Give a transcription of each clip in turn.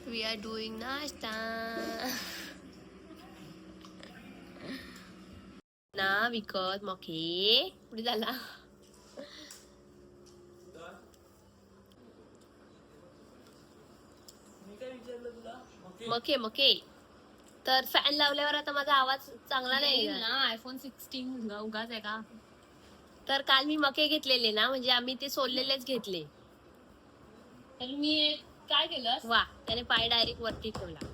R doing नाश्ता ना विकत मके कुठे झाला मके मके तर फॅन लावल्यावर आता माझा आवाज चांगला नाही. ना आयफोन सिक्स्टीन उगाच आहे का? तर काल मी मके घेतलेले ना म्हणजे आम्ही ते सोललेलेच घेतले. तर मी एक काय केलं वा त्याने पाय डायरेक्ट वरती ठेवला.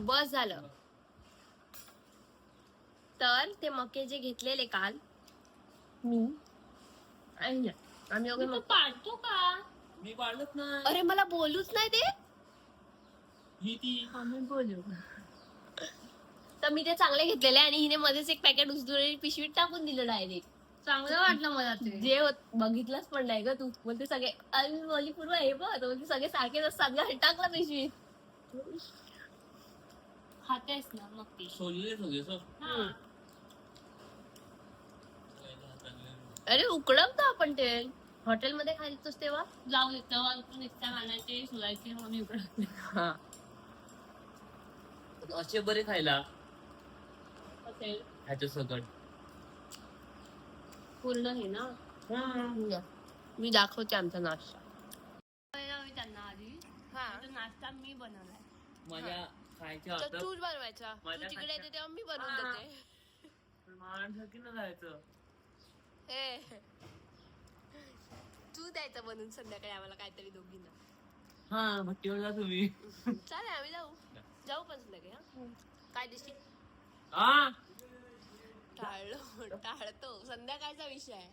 बस झालं. तर ते मके जे घेतलेले काल मी? आणि ना, आम्ही पाडतो का? मी पाळलंच नाही. अरे मला बोलूच नाही ते ही ती. आम्ही बोलू. तर मी ते चांगले घेतलेले आणि हिने मध्येच एक पॅकेट उचलून पिशवीत टाकून दिलं डायरेक्ट चांगलं वाटलं मला ते. जे होत- बघितलंच पण नाही ग तू. बोलते सगळे अरे मी बोलली पूर्व हे बघ. तर बोलते सगळे सारखेच असतात ग टाकला पिशवीत खातेस ना मग ते. सोलले सगळे सर हा. अरे उकडवतो आपण ते. हॉटेलमध्ये खायचोस तेव्हा? जाऊ दे तेव्हा निघता घालायचे सुलायचे म्हणून इकडं असे बरे खायला. असेल ह्याच्या सकट पूर्ण हे. ना मी दाखवते आमचा नाश्ता. पहिला मी त्यांना आधी. तर नाश्ता मी बनवलाय माझ्या खायच्या तर आता तूच बनवायचा. तू माझ्या तिकडे हातच्या- येते तेव्हा मी बनवून हा. देते. माणसारखी ना जायचं. हे. तू द्यायचं बनवून संध्याकाळी आम्हाला काहीतरी दोघींना. हा भट्टीवर जा तुम्ही. चालेल आम्ही जाऊ. जाऊ पण संध्याकाळी हा. काय दिसते टाळलो टाळतो. संध्याकाळचा विषय आहे.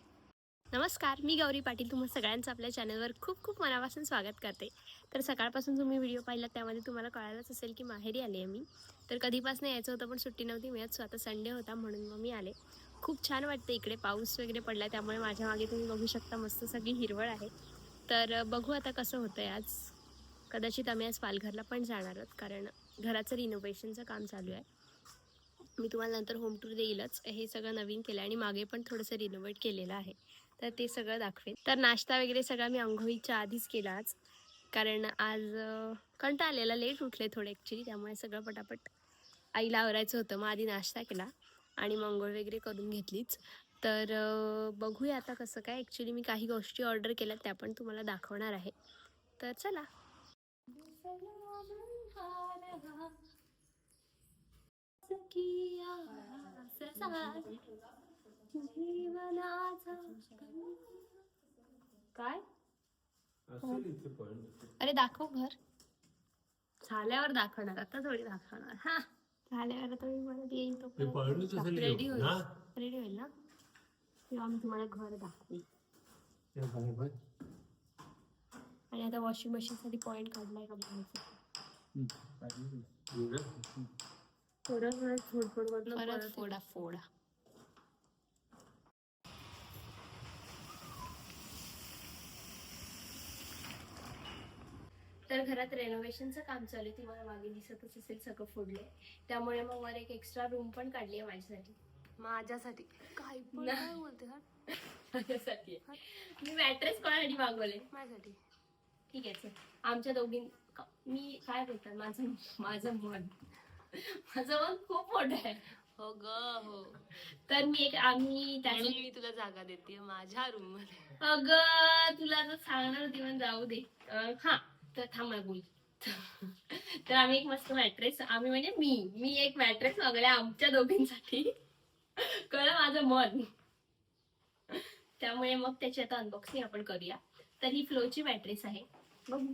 नमस्कार मी गौरी पाटील. तुम्हा सगळ्यांचं आपल्या चॅनलवर खूप खूप मनापासून स्वागत करते. तर सकाळपासून तुम्ही व्हिडिओ पाहिला त्यामध्ये तुम्हाला कळायलाच असेल की माहेरी आले आहे मी. तर कधीपासून यायचं होतं पण सुट्टी नव्हती मिळत सो आता संडे होता म्हणून मग मी आले. खूप छान वाटतं इकडे. पाऊस वगैरे पडला त्यामुळे माझ्या मागे तुम्ही बघू शकता मस्त सगळी हिरवळ आहे. तर बघू आता कसं होतं आहे आज. कदाचित आम्ही आज पालघरला पण जाणार आहोत कारण घराचं रिनोव्हेशनचं काम चालू आहे. मी तुम्हाला नंतर होम टूर देईलच. हे सगळं नवीन केलं आणि मागे पण थोडंसं रिनोव्हेट केलेलं आहे. तर ते सगळं दाखवेन. तर नाश्ता वगैरे सगळा मी आंघोळीच्या आधीच केला आज कारण आज कंटा आलेला लेट उठले थोडे ॲक्च्युली त्यामुळे सगळं पटापट आईला आवरायचं होतं. मग आधी नाश्ता केला आणि मग आंघोळ वगैरे करून घेतलीच. तर बघूया आता कसं काय. ॲक्च्युली मी काही गोष्टी ऑर्डर केल्या त्या पण तुम्हाला दाखवणार आहे. तर चला. काय? अरे दाखव घर. झाल्यावर दाखवणार आता थोडी दाखवणार. हा. झाल्यावर आता मी म्हणत येईन तो रेडी होईल. रेडी होईल ना? तेव्हा मी तुम्हाला घर दाखवेन. आणि आता वॉशिंग मशीन साठी पॉइंट काढलाय का बघायचं परत फोडा फोडा. तर घरात रेनोव्हेशनचं काम चालू आहे तुम्हाला मागे दिसतच असेल सगळं फोडलंय. त्यामुळे मग वर एक एक्स्ट्रा रूम पण काढली आहे माझ्यासाठी. माझ्यासाठी. काय पण नाही. काय बोलते हा माझ्यासाठी मी मॅट्रेस कोणासाठी मागवले माझ्यासाठी. ठीक आहे चल. आमच्या दोघीं मी काय बोलतात? माझं माझं मन. माझं मन खूप मोठं आहे. हो ग हो. तर मी एक आम्ही त्याची म्हणून मी तुला जागा देते माझ्या रूममध्ये. अगं तुला तर सांगणार होती पण जाऊ दे. अं, हा तर थांब मला बोल. तर आम्ही एक मस्त मॅट्रेस आम्ही म्हणजे मी मी एक मॅट्रेस मागवला आमच्या दोघींसाठी कळलं माझं मन. त्यामुळे मग त्याची आता अनबॉक्सिंग आपण करूया. तर ही फ्लोची मॅट्रेस आहे. बघू.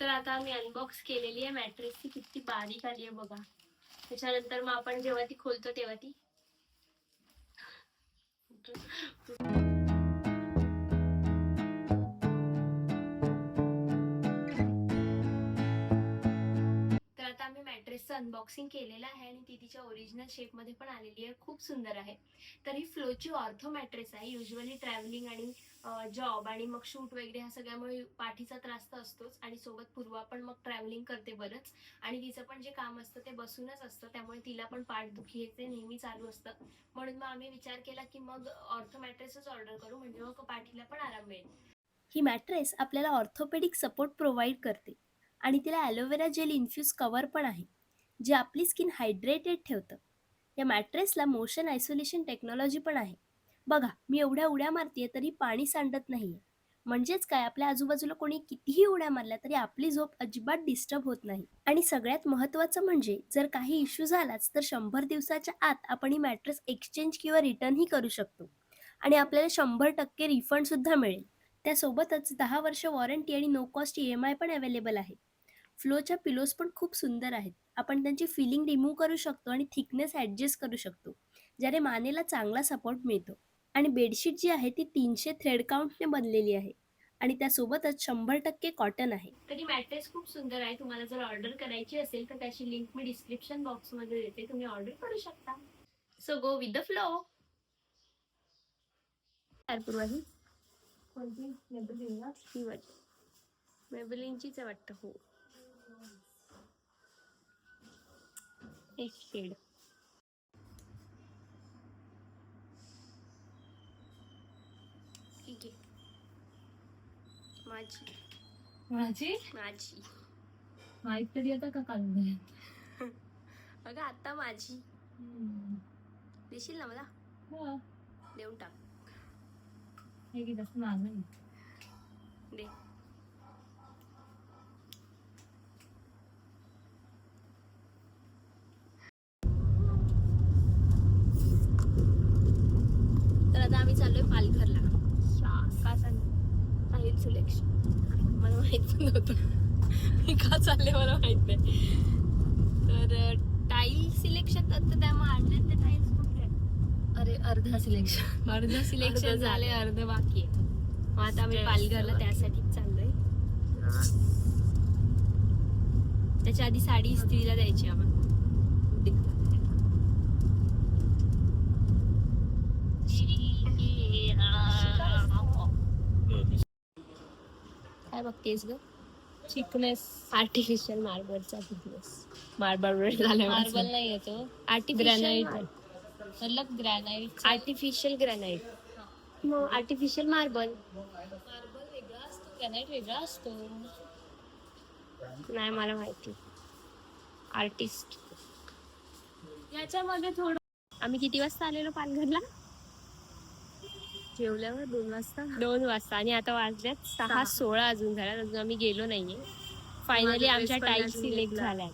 तर आता आम्ही अनबॉक्स केलेली आहे मॅट्रेस ती किती बारीक आली आहे बघा. त्याच्यानंतर मग आपण जेव्हा ती खोलतो तेव्हा ती ड्रेसचं अनबॉक्सिंग केलेलं आहे आणि ती तिच्या ओरिजिनल शेपमध्ये पण आलेली आहे. खूप सुंदर आहे. तर ही फ्लोची ऑर्थो मॅट्रेस आहे. युजली ट्रॅव्हलिंग आणि जॉब आणि मग शूट वगैरे ह्या सगळ्यामुळे पाठीचा त्रास तर असतोच आणि सोबत पूर्वा पण मग ट्रॅव्हलिंग करते बरंच. आणि तिचं पण जे काम असतं ते बसूनच असतं. त्यामुळे तिला पण पाठदुखी हे ते नेहमी चालू असतं. म्हणून मग आम्ही विचार केला की मग ऑर्थो मॅट्रेसच ऑर्डर करू. म्हणजे मग पाठीला पण आराम मिळेल. ही मॅट्रेस आपल्याला ऑर्थोपेडिक सपोर्ट प्रोव्हाइड करते. आणि तिला ॲलोवेरा जेल इन्फ्यूज कवर पण आहे. जे आपली स्किन हायड्रेटेड ठेवतं. या मॅट्रेसला मोशन आयसोलेशन टेक्नॉलॉजी पण आहे. बघा मी एवढ्या उड्या मारतेय तरी पाणी सांडत नाहीये. म्हणजेच काय आपल्या आजूबाजूला कोणी कितीही उड्या मारल्या तरी आपली झोप अजिबात डिस्टर्ब होत नाही. आणि सगळ्यात महत्त्वाचं म्हणजे जर काही इश्यू झालाच तर शंभर दिवसाच्या आत आपण ही मॅट्रेस एक्सचेंज किंवा रिटर्नही करू शकतो. आणि आपल्याला शंभर टक्के रिफंड सुद्धा मिळेल. त्यासोबतच दहा वर्ष वॉरंटी आणि no cost E M I पण अवेलेबल आहे. फ्लोच्या पिलोज पण खूप सुंदर आहेत. आपण त्यांची फिलिंग रिमूव्ह करू शकतो आणि थिकनेस ॲडजस्ट करू शकतो ज्याने मानेला चांगला सपोर्ट मिळतो. आणि बेडशीट जी आहे ती तीनशे थ्रेड काउंटने बनलेली आहे आणि त्यासोबतच शंभर टक्के कॉटन आहे. तरी मॅट्रेस खूप सुंदर आहे. तुम्हाला जर ऑर्डर करायची असेल तर त्याची लिंक मी डिस्क्रिप्शन बॉक्समध्ये देते. तुम्ही ऑर्डर करू शकता. So go with the flow पूर्वाही कोणती? मेबलिन ना? वाटते. मेबलिनचीच आहे वाटतं. हो. एक शेड. ठीक आहे. माझी. माझी? माझी. माहीत तरी आता का काढून अगं आता माझी. देशील ना मला? देऊन टाक. हे की जास्त महाग नाही दे. आता आम्ही चाललोय पालघरला. का चाललो सिलेक्शन मला माहीत पण नव्हतं. मी का चालले मला माहीत नाही. तर टाईल सिलेक्शन तर त्या मारले ते टाईल्स आहेत? अरे अर्धा सिलेक्शन अर्ध सिलेक्शन झाले. अर्ध बाकी आहे. मग आता आम्ही पालघरला बाकी. त्यासाठी चाललोय. त्याच्या आधी साडी इस्त्रीला द्यायची आपण बघतेस ग. चिकनेस. आर्टिफिशियल मार्बलचा बिझनेस मार्बल झालं मार्बल नाही येतो आर्टिफिशियल ग्रॅनाइट मतलब ग्रॅनाइट आर्टिफिशियल ग्रॅनाइट मग आर्टिफिशियल मार्बल मार्बल वेगळा असतो ग्रॅनाइट वेगळा असतो. नाही मला माहिती. आर्टिस्ट याच्यामध्ये थोडं आम्ही किती वाजता आलेलो पालघरला? जेवल्यावर दोन वाजता? दोन वाजता. आणि आता वाजल्यात सहा. सोळा अजून झाल्यात अजून आम्ही गेलो नाहीये. फायनली आमच्या टाईल्स सिलेक्ट. झालाय.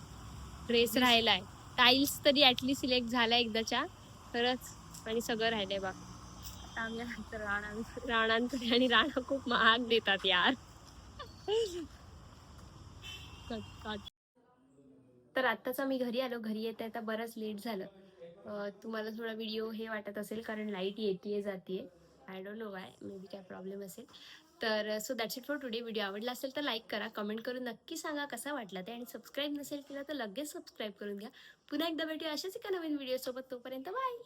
ड्रेस राहिलाय. टाईल्स तरी ऍटलीस्ट सिलेक्ट झालाय एकदाच्या. खरंच. आणि सगळं राहिलंय बा. आता आम्ही आता राहणार राणांकडे आणि राणा खूप महाग देतात यार. तर आत्ताच आम्ही घरी आलो. घरी येते आता बरंच लेट झालं. तुम्हाला थोडा व्हिडिओ हे वाटत असेल कारण लाइट येते जाते I don't know why maybe काय प्रॉब्लेम असेल. तर so that's it for today video आवडला असेल तर लाईक करा कमेंट करून नक्की सांगा कसा वाटला ते. आणि सबस्क्राईब नसेल केला तर लगेच सबस्क्राईब करून घ्या. पुन्हा एकदा भेटूया अशाच एका नवीन व्हिडिओसोबत तोपर्यंत बाय